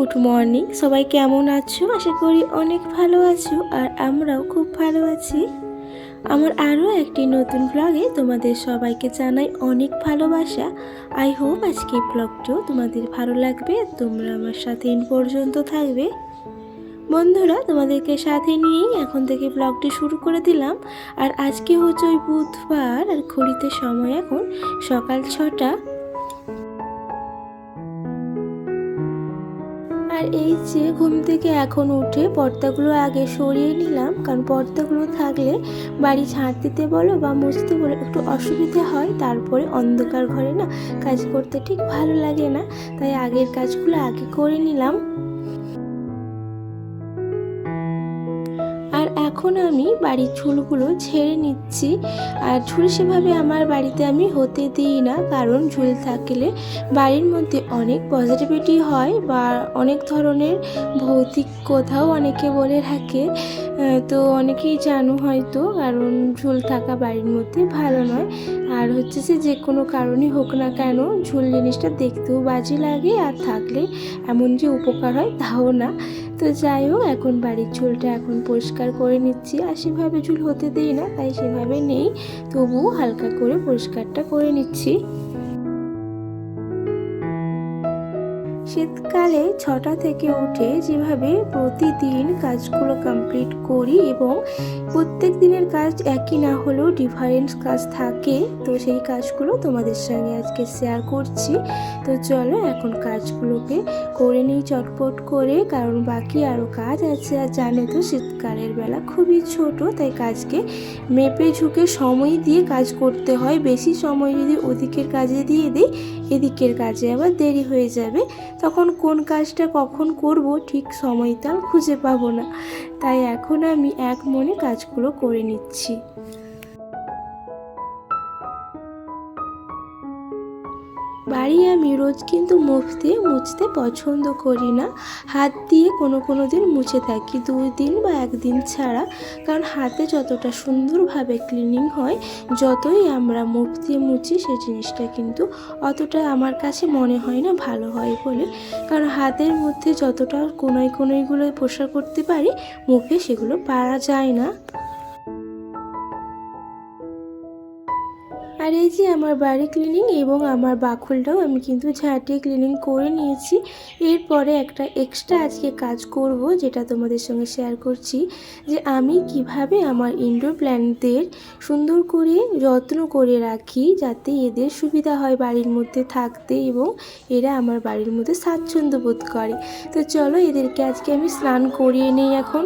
Good morning. সবাই কেমন আছো? আশা করি অনেক ভালো আছো আর আমরাও খুব ভালো আছি। আমার আরও একটি নতুন ব্লগে তোমাদের সবাইকে জানাই অনেক ভালোবাসা। আই হোপ আজকে ব্লগটিও তোমাদের ভালো লাগবে। তোমরা আমার সাথে ইন পর্যন্ত থাকবে। বন্ধুরা, তোমাদেরকে সাথে নিয়েই এখন থেকে ব্লগটি শুরু করে দিলাম। আর আজকে হচ্ছে ওই বুধবার আর ঘড়িতে সময় এখন সকাল ছটা। আর এই যে ঘুম থেকে এখন উঠে পর্দাগুলো আগে সরিয়ে নিলাম, কারণ পর্দাগুলো থাকলে বাড়ি ঝাঁট দিতে বলো বা মুছতে বলো, একটু অসুবিধে হয়। তারপরে অন্ধকার ঘরে না কাজ করতে ঠিক ভালো লাগে না। তাই আগের কাজগুলো আগে করে নিলাম। এখন আমি বাড়ির ঝুলগুলো ছেড়ে নিচ্ছি। আর ঝুল সেভাবে আমার বাড়িতে আমি হতে দিই না, কারণ ঝুল থাকলে বাড়ির মধ্যে অনেক পজিটিভিটি হয় বা অনেক ধরনের ভৌতিক কথাও অনেকে বলে থাকে। তো অনেকেই জানো হয়তো, কারণ ঝুল থাকা বাড়ির মধ্যে ভালো নয়। আর হচ্ছে যে যে কোনো কারণই হোক না কেন ঝুল জিনিসটা দেখতেও বাজে লাগে আর থাকলে এমন যে উপকার হয় তাও না। তো যাই হোক, এখন বাড়ির ঝুলটা এখন পরিষ্কার করে নিচ্ছি। আর সেভাবে ঝুল হতে দিই না, তাই সেভাবে নেই। তবুও হালকা করে পরিষ্কারটা করে নিচ্ছি। শীতকালে ছটা থেকে উঠে যেভাবে প্রতিদিন কাজগুলো কমপ্লিট করি এবং প্রত্যেক দিনের কাজ একই না হলেও ডিফারেন্স কাজ থাকে, তো সেই কাজগুলো তোমাদের সঙ্গে আজকে শেয়ার করছি। তো চলো এখন কাজগুলোকে করে নিই চটপট করে, কারণ বাকি আরও কাজ আছে। আর জানে তো, শীতকালের বেলা খুবই ছোট, তাই কাজকে মেপে ঝুঁকে সময় দিয়ে কাজ করতে হয়। বেশি সময় যদি ওদিকের কাজে দিয়ে দিই এদিকের কাজে আবার দেরি হয়ে যাবে। তখন কোন কাজটা কখন করব ঠিক সময়তাল খুঁজে পাবো না। তাই এখন আমি এক মনে কাজগুলো করে নিচ্ছি। বাড়ি আমি রোজ কিন্তু মুখ দিয়ে মুছতে পছন্দ করি না। হাত দিয়ে কোনো কোনো দিন মুছে থাকি দুই দিন বা একদিন ছাড়া। কারণ হাতে যতটা সুন্দরভাবে ক্লিনিং হয়, যতই আমরা মুখ দিয়ে মুছি সে জিনিসটা কিন্তু অতটা আমার কাছে মনে হয় না ভালো হয় বলে। কারণ হাতের মধ্যে যতটা কোনায় কোনাইগুলো প্রসার করতে পারি, মুখে সেগুলো পারা যায় না। আর এই যে আমার বাড়ি ক্লিনিং এবং আমার বাকুলটাও আমি কিন্তু ঝাঁটিয়ে ক্লিনিং করে নিয়েছি। এরপরে একটা এক্সট্রা আজকে কাজ করব যেটা তোমাদের সঙ্গে শেয়ার করছি যে আমি কীভাবে আমার ইনডোর প্ল্যান্টদের সুন্দর করে যত্ন করে রাখি যাতে এদের সুবিধা হয় বাড়ির মধ্যে থাকতে এবং এরা আমার বাড়ির মধ্যে স্বাচ্ছন্দ্য বোধ করে। তো চলো এদেরকে আজকে আমি স্নান করিয়ে নিই এখন।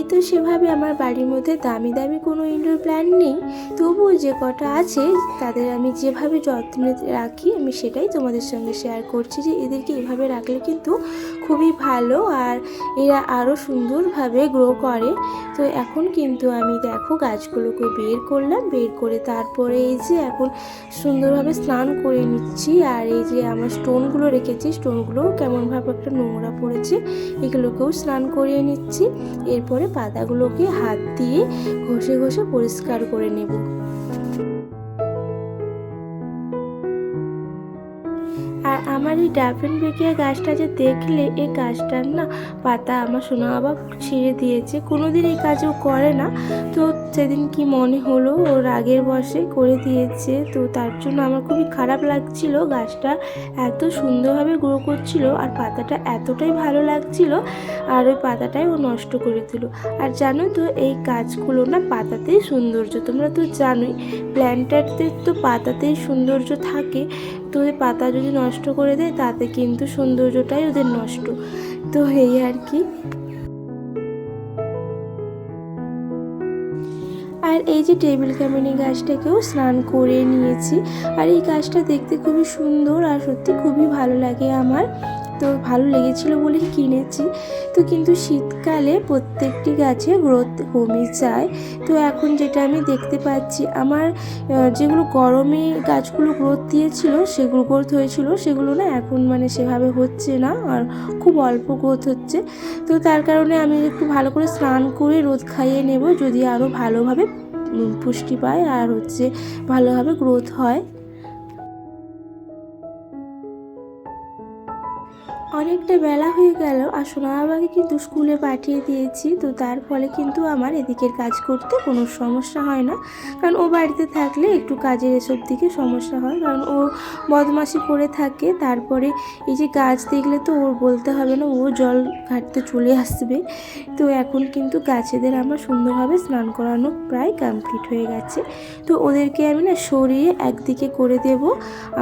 হয়তো সেভাবে আমার বাড়ির মধ্যে দামি দামি কোনো ইনডোর প্ল্যান্ট নেই। তবুও যে কটা আছে, তাদের আমি যেভাবে যত্ন রাখি, আমি সেটাই তোমাদের সঙ্গে শেয়ার করছি যে এদেরকে এভাবে রাখলে কিন্তু খুবই ভালো আর এরা আরও সুন্দরভাবে গ্রো করে। তো এখন কিন্তু আমি দেখো গাছগুলোকে বের করলাম, বের করে তারপরে এই যে এখন সুন্দরভাবে স্নান করে নিচ্ছি আর এই যে আমার স্টোনগুলো রেখেছি স্টোনগুলোও কেমনভাবে একটা নোংরা পড়েছে, এগুলোকেও স্নান করিয়ে নিচ্ছি। এরপরে পাতাগুলোকে হাত দিয়ে ঘষে ঘষে পরিষ্কার করে নেব। আমার এই ডাফিন বেকিয়া গাছটা যে দেখলে এই গাছটার না পাতা আমার সোনা বাবা ছিঁড়ে দিয়েছে। কোনোদিন এই কাজও করে না। তো সেদিন কি মনে হলো? ও রাগের বসে করে দিয়েছে। তো তার জন্য আমার খুবই খারাপ লাগছিল। গাছটা এত সুন্দরভাবে গ্রো করছিল আর পাতাটা এতটাই ভালো লাগছিল আর ওই পাতাটাই ও নষ্ট করে দিল। আর জানো তো, এই গাছগুলো না পাতাতেই সৌন্দর্য। তোমরা তো জানোই প্ল্যান্টারদের তো পাতাতেই সৌন্দর্য থাকে। তো ওদের পাতা যদি নষ্ট করে দেয়, তাতে কিন্তু সৌন্দর্যটাই ওদের নষ্ট। তো এই আর কি। আর এই যে টেবিল ক্যামেনি গাছটাকেও স্নান করে নিয়েছি। আর এই গাছটা দেখতে খুবই সুন্দর আর সত্যি খুবই ভালো লাগে আমার। তো ভালো লেগেছিল বলেই কিনেছি। তো কিন্তু শীতকালে প্রত্যেকটি গাছে গ্রোথ কমে যায়। তো এখন যেটা আমি দেখতে পাচ্ছি, আমার যেগুলো গরমে গাছগুলো গ্রোথ দিয়েছিল, সেগুলো গ্রোথ হয়েছিল, সেগুলো না এখন মানে সেভাবে হচ্ছে না আর খুব অল্প গ্রোথ হচ্ছে। তো তার কারণে আমি একটু ভালো করে স্নান করে রোদ খাইয়ে নেব, যদি আরও ভালোভাবে পুষ্টি পায় আর হচ্ছে ভালোভাবে গ্রোথ হয়। অনেকটা বেলা হয়ে গেল, আর সোনা কিন্তু স্কুলে পাঠিয়ে দিয়েছি, তো তার ফলে কিন্তু আমার এদিকের কাজ করতে কোনো সমস্যা হয় না। কারণ ও বাড়িতে থাকলে একটু কাজের এসব দিকে সমস্যা হয়, কারণ ও বদমাশি করে থাকে, তারপরে এই যে গাছ দেখলে তো ওর বলতে হবে না, ও জল ঘাটতে চলে আসবে। তো এখন কিন্তু গাছেদের আমার সুন্দরভাবে স্নান করানো প্রায় কমপ্লিট হয়ে গেছে। তো ওদেরকে আমি না সরিয়ে একদিকে করে দেব,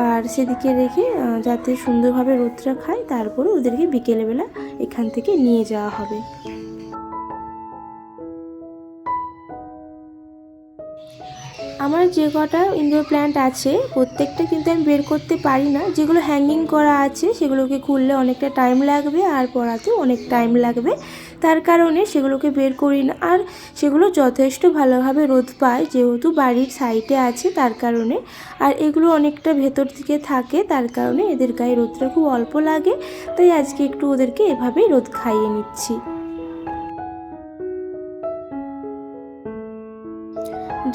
আর সেদিকে রেখে যাতে সুন্দরভাবে রোদটা খায়, তারপরে ওদেরকে বিকেলবেলা এখান থেকে নিয়ে যাওয়া হবে। আমার যে কটা ইনডোর প্ল্যান্ট আছে, প্রত্যেকটা কিন্তু আমি বের করতে পারি না। যেগুলো হ্যাঙ্গিং করা আছে, সেগুলোকে খুললে অনেকটা টাইম লাগবে আর পড়াতেও অনেক টাইম লাগবে। তার কারণে সেগুলোকে বের করি না। আর সেগুলো যথেষ্ট ভালোভাবে রোদ পায়, যেহেতু বাড়ির সাইডে আছে, তার কারণে। আর এগুলো অনেকটা ভেতর দিকে থাকে, তার কারণে এদের গায়ে রোদটা খুব অল্প লাগে। তাই আজকে একটু ওদেরকে এভাবেই রোদ খাইয়ে নিচ্ছি।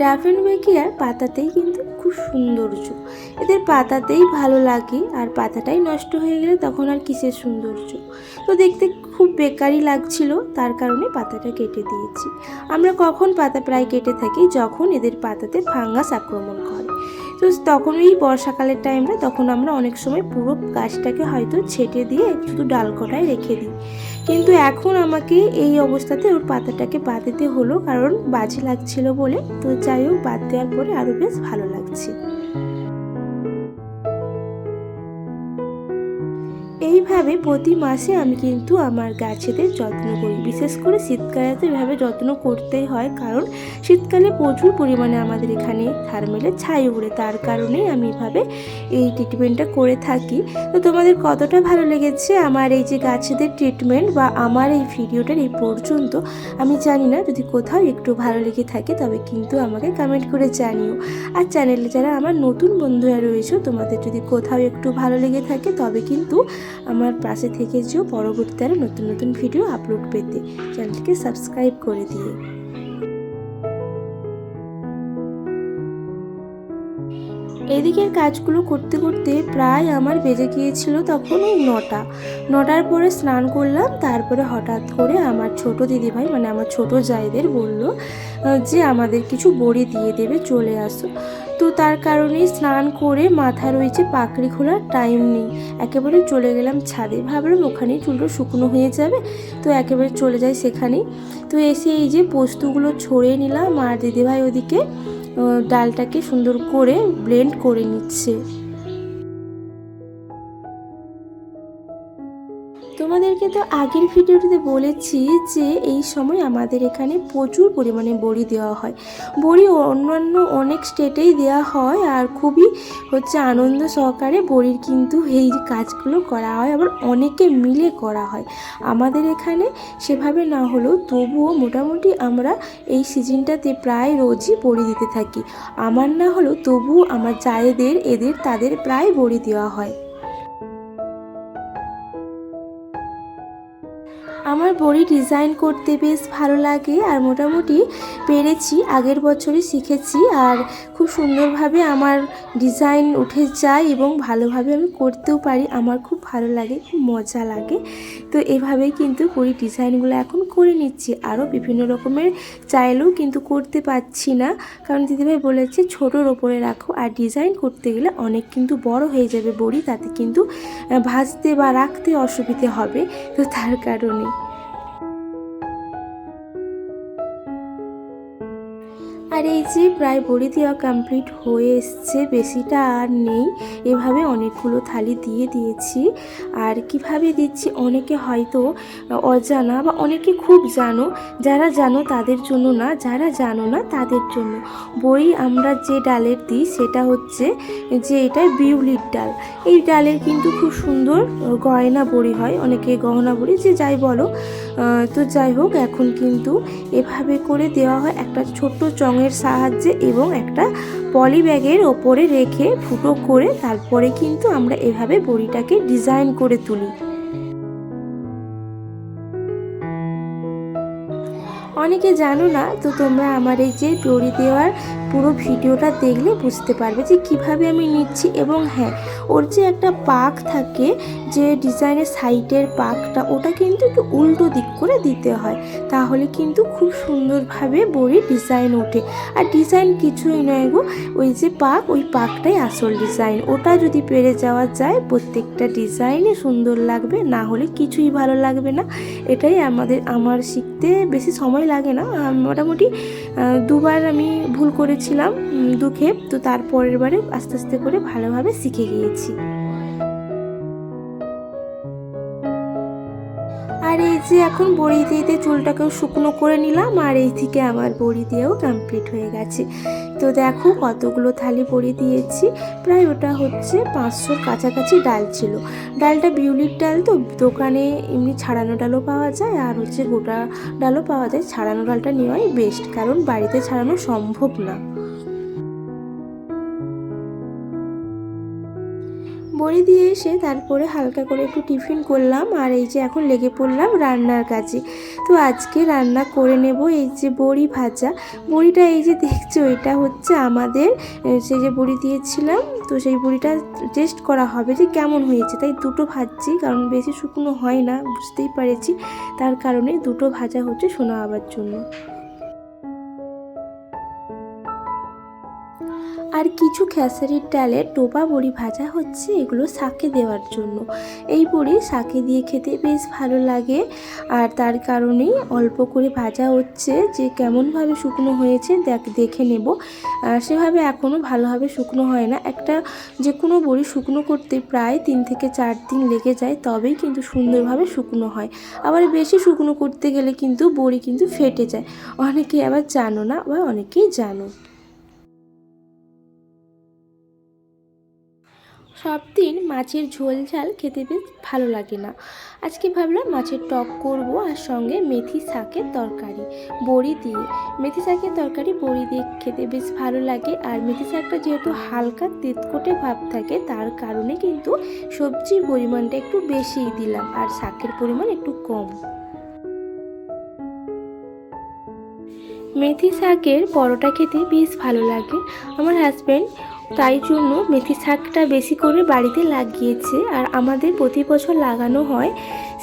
ড্রাফেন বেকিয়ার পাতাতেই কিন্তু খুব সৌন্দর্য। এদের পাতাতেই ভালো লাগে আর পাতাটাই নষ্ট হয়ে গেলে তখন আর কিসের সৌন্দর্য? তো দেখতে খুব বেকারই লাগছিল, তার কারণে পাতাটা কেটে দিয়েছি। আমরা কখন পাতা প্রায় কেটে থাকি? যখন এদের পাতাতে ফাঙ্গাস আক্রমণ করে। তো তখন এই বর্ষাকালের টাইমটা তখন আমরা অনেক সময় পুরো গাছটাকে হয়তো ছেটে দিয়ে শুধু ডাল কটায় রেখে দিই। কিন্তু এখন আমাকে এই অবস্থাতে ওর পাতাটাকে বাদ দিতে হলো, কারণ বাজে লাগছিল বলে। তো যাই হোক, বাদ দেওয়ার পরে আরও বেশ ভালো লাগছে। এইভাবে প্রতি মাসে আমি কিন্তু আমার গাছেদের যত্ন করি। বিশেষ করে শীতকালে তো এভাবে যত্ন করতেই হয়, কারণ শীতকালে প্রচুর পরিমাণে আমাদের এখানে থার্মেলের ছাই উড়ে, তার কারণেই আমি এভাবে এই ট্রিটমেন্টটা করে থাকি। তো তোমাদের কতটা ভালো লেগেছে আমার এই যে গাছেদের ট্রিটমেন্ট বা আমার এই ভিডিওটার এই পর্যন্ত, আমি জানি না, যদি কোথাও একটু ভালো লেগে থাকে তবে কিন্তু আমাকে কমেন্ট করে জানিও। আর চ্যানেলে যারা আমার নতুন বন্ধুরা রয়েছে, তোমাদের যদি কোথাও একটু ভালো লেগে থাকে তবে কিন্তু আমার পাশে থেকে যেও পরবর্তীতে নতুন নতুন ভিডিও আপলোড পেতে চ্যানেলটিকে সাবস্ক্রাইব করে দিয়ে। এদিকের কাজগুলো করতে করতে প্রায় আমার বেজে গিয়েছিল তখন ওই নটা। নটার পরে স্নান করলাম, তারপরে হঠাৎ করে আমার ছোট দিদিভাই মানে আমার ছোট জায়দের বলল যে আমাদের কিছু বড়ি দিয়ে দেবে, চলে আসো। তো তার কারণে স্নান করে মাথা রয়েছে, পাকড়ি খোলার টাইম নেই। একেবারে চলে গেলাম ছাদে। ভাবলাম ওখানেই চুলটা শুকনো হয়ে যাবে, তো একেবারে চলে যাই সেখানেই। তো এসে এই যে পোস্তগুলো ছড়িয়ে নিলাম, আর দিদিভাই ওদিকে ডালটাকে সুন্দর করে ব্লেন্ড করে নিচ্ছে। তোমাদেরকে তো আগের ভিডিওটিতে বলেছি যে এই সময় আমাদের এখানে প্রচুর পরিমাণে বড়ি দেওয়া হয়। বড়ি অন্যান্য অনেক স্টেটেই দেওয়া হয় আর খুবই হচ্ছে আনন্দ সহকারে বড়ির কিন্তু এই কাজগুলো করা হয়, আবার অনেকে মিলে করা হয়। আমাদের এখানে সেভাবে না হলেও তবুও মোটামুটি আমরা এই সিজনটাতে প্রায় রোজই বড়ি দিতে থাকি। আমার না হলেও তবুও আমার জায়েদের, এদের, তাদের প্রায় বড়ি দেওয়া হয়। আমার বড়ি ডিজাইন করতে বেশ ভালো লাগে আর মোটামুটি পেরেছি, আগের বছরই শিখেছি আর খুব সুন্দরভাবে আমার ডিজাইন উঠে যায় এবং ভালোভাবে আমি করতেও পারি। আমার খুব ভালো লাগে, খুব মজা লাগে। তো এভাবেই কিন্তু বড়ি ডিজাইনগুলো এখন করে নিচ্ছি। আরও বিভিন্ন রকমের চাইলেও কিন্তু করতে পারছি না। কারণ দিদিভাই বলেছে, ছোটোর ওপরে রাখো। আর ডিজাইন করতে গেলে অনেক কিন্তু বড় হয়ে যাবে বড়ি। তাতে কিন্তু ভাজতে বা রাখতে অসুবিধে হবে। তো তার কারণে আর এই যে প্রায় বড়ি দেওয়া কমপ্লিট হয়ে এসছে, বেশিটা আর নেই। এভাবে অনেকগুলো থালি দিয়ে দিয়েছি। আর কীভাবে দিচ্ছি অনেকে হয়তো অজানা বা অনেকে খুব জানো, যারা জানো তাদের জন্য না, যারা জানো না তাদের জন্য। বড়ি আমরা যে ডালের দিই সেটা হচ্ছে যে এটা বিউলির ডাল। এই ডালের কিন্তু খুব সুন্দর গয়না বড়ি হয়, অনেকে গহনা বড়ি, যে যাই বলো। তো যাই হোক, এখন কিন্তু এভাবে করে দেওয়া হয় একটা ছোট্ট চঙের সাহায্যে এবং একটা পলি ব্যাগের ওপরে রেখে ফুটো করে তারপরে কিন্তু আমরা এভাবে বড়িটাকে ডিজাইন করে তুলি। অনেকে জানো না, তো তোমরা আমার এই যে দড়ি দেওয়ার পুরো ভিডিওটা দেখলে বুঝতে পারবে যে কীভাবে আমি নিচ্ছি এবং হ্যাঁ ওর যে একটা পাক থাকে, যে ডিজাইনের সাইডের পাকটা, ওটা কিন্তু একটু উল্টো দিক করে দিতে হয়। তাহলে কিন্তু খুব সুন্দরভাবে বড়ির ডিজাইন ওঠে। আর ডিজাইন কিছুই নয় গো, ওই যে পাক, ওই পাকটাই আসল ডিজাইন। ওটা যদি পেরে যাওয়া যায়, প্রত্যেকটা ডিজাইনে সুন্দর লাগবে, না হলে কিছুই ভালো লাগবে না। এটাই আমাদের, আমার শিখতে বেশি সময় লাগে না। মোটামুটি দুবার আমি ভুল করেছিলাম দুখে। তো তারপরের বারে আস্তে আস্তে করে ভালোভাবে শিখে গিয়েছি। আর এই যে এখন বড়ি দিয়ে চুলটাকেও শুকনো করে নিলাম, আর এই থেকে আমার বড়ি দিয়েও কমপ্লিট হয়ে গেছে। তো দেখো কতগুলো থালি বড়ি দিয়েছি, প্রায় ওটা হচ্ছে পাঁচশোর কাছাকাছি ডাল ছিল। ডালটা বিউলির ডাল তো, দোকানে এমনি ছাড়ানো ডালও পাওয়া যায়, আর হচ্ছে গোটা ডালও পাওয়া যায়। ছাড়ানো ডালটা নেওয়াই বেস্ট কারণ বাড়িতে ছাড়ানো সম্ভব না। বড়ি দিয়ে এসে তারপরে হালকা করে একটু টিফিন করলাম আর এই যে এখন লেগে পড়লাম রান্নার কাজে। তো আজকে রান্না করে নেব এই যে বড়ি ভাজা। বড়িটা এই যে দেখছ, এটা হচ্ছে আমাদের সেই যে বড়ি দিয়েছিলাম, তো সেই বড়িটা টেস্ট করা হবে যে কেমন হয়েছে। তাই দুটো ভাজছি, কারণ বেশি শুকনো হয় না, বুঝতেই পেরেছি। তার কারণে দুটো ভাজা হচ্ছে শোনা আবার জন্য। আর কিছু খেসারির ডালের টোপা বড়ি ভাজা হচ্ছে এগুলো শাকে দেওয়ার জন্য। এই বড়ি শাকে দিয়ে খেতে বেশ ভালো লাগে। আর তার কারণেই অল্প করে ভাজা হচ্ছে। যে কেমনভাবে শুকনো হয়েছে দেখ, দেখে নেব। সেভাবে এখনও ভালোভাবে শুকনো হয় না। একটা যে কোনো বড়ি শুকনো করতে প্রায় তিন থেকে চার দিন লেগে যায়, তবেই কিন্তু সুন্দরভাবে শুকনো হয়। আবার বেশি শুকনো করতে গেলে কিন্তু বড়ি কিন্তু ফেটে যায়। অনেকেই আবার জানো না বা অনেকেই জানো। সব দিন মাছের ঝোল ঝাল খেতে বেশ ভালো লাগে না। আজকে ভাবলাম মাছের টক করব আর সঙ্গে মেথি শাকের তরকারি, বড়ি দিয়ে। মেথি শাকের তরকারি, বড়ি দিয়ে খেতে বেশ ভালো লাগে আর মেথি শাকটা যেহেতু হালকা তেতকোটে ভাব থাকে, তার কারণে কিন্তু সবজির পরিমাণটা একটু বেশিই দিলাম আর শাকের পরিমাণ একটু কম। মেথি শাকের পরোটা খেতে বেশ ভালো লাগে। আমার হাজব্যান্ড তাই জন্য মেথি শাকটা বেশি করে বাড়িতে লাগিয়েছে আর আমাদের প্রতি বছর লাগানো হয়।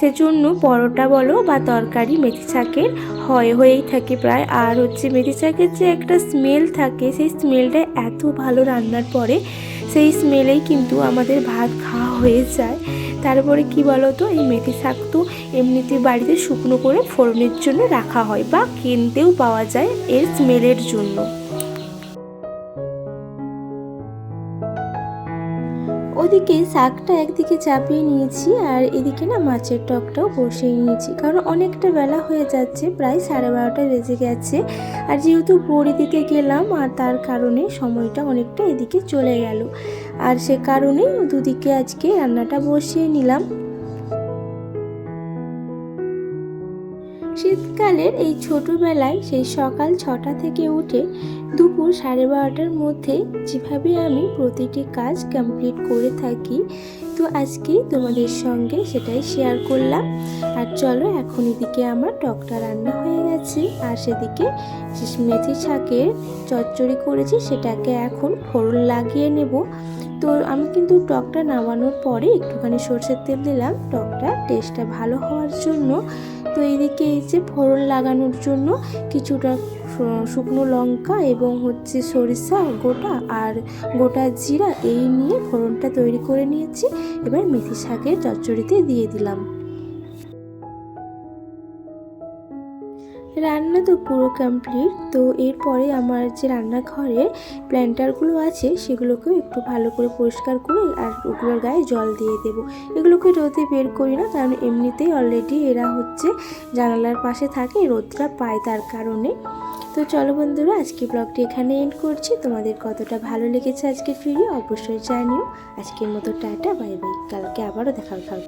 সেজন্য পরোটা বলো বা তরকারি মেথি শাকের হয়, হয়েই থাকে প্রায়। আর হচ্ছে মেথি শাকের যে একটা স্মেল থাকে, সেই স্মেলটা এত ভালো রান্নার পরে সেই স্মেলেই কিন্তু আমাদের ভাত খাওয়া হয়ে যায়। তারপরে কি বলো তো এই মেথি শাক তো এমনিতে বাড়িতে শুকনো করে ফোড়নের জন্য রাখা হয় বা কিনতেও পাওয়া যায় এর স্মেলের জন্য। ওদিকে শাকটা একদিকে চাপিয়ে নিয়েছি আর এদিকে না মাছের টকটাও বসিয়ে নিয়েছি। কারণ অনেকটা বেলা হয়ে যাচ্ছে, প্রায় সাড়ে বারোটা বেজে গেছে। আর যেহেতু বড়ি দিতে গেলাম, আর তার কারণে সময়টা অনেকটা এদিকে চলে গেল। আর সে কারণে দুদিকে আজকে রান্নাটা বসিয়ে নিলাম। শীতকালের এই ছোটোবেলায় সেই সকাল ছটা থেকে উঠে দুপুর সাড়ে বারোটার মধ্যে যেভাবে আমি প্রতিটি কাজ কমপ্লিট করে থাকি, তো আজকে তোমাদের সঙ্গে সেটাই শেয়ার করলাম। আর চলো এখন এদিকে আমার টকটা রান্না হয়ে গেছে। আর সেদিকে মেথি শাকের চচ্চড়ি করেছি, সেটাকে এখন ফোড়ন লাগিয়ে নেব। তো আমি কিন্তু টকটা নামানোর পরে একটুখানি সর্ষের তেল দিলাম। টকটা টেস্টটা ভালো হওয়ার জন্য। তো এদিকে এই যে ফোড়ন লাগানোর জন্য কিছুটা শুকনো লঙ্কা এবং হচ্ছে সরিষা গোটা আর গোটা জিরা এই নিয়ে ফোড়নটা তৈরি করে নিয়েছি। এবার মেথি শাকের চচ্চড়িতে দিয়ে দিলাম। রান্না তো পুরো কমপ্লিট তো এরপরে আমার যে রান্নাঘরে প্ল্যান্টারগুলো আছে, সেগুলোকেও একটু ভালো করে পরিষ্কার করে আর ওগুলোর গায়ে জল দিয়ে দেবো। এগুলোকে রোদে বের করি না, কারণ এমনিতেই অলরেডি এরা হচ্ছে জানালার পাশে থাকে, রোদটা পায় তার কারণে। তো চলো বন্ধুরা, আজকে ব্লগটি এখানে এন্ড করছি। তোমাদের কতটা ভালো লেগেছে আজকের ভিডিও অবশ্যই জানিও। আজকের মতো টাটা বাই বাই কালকে আবারও দেখা হবে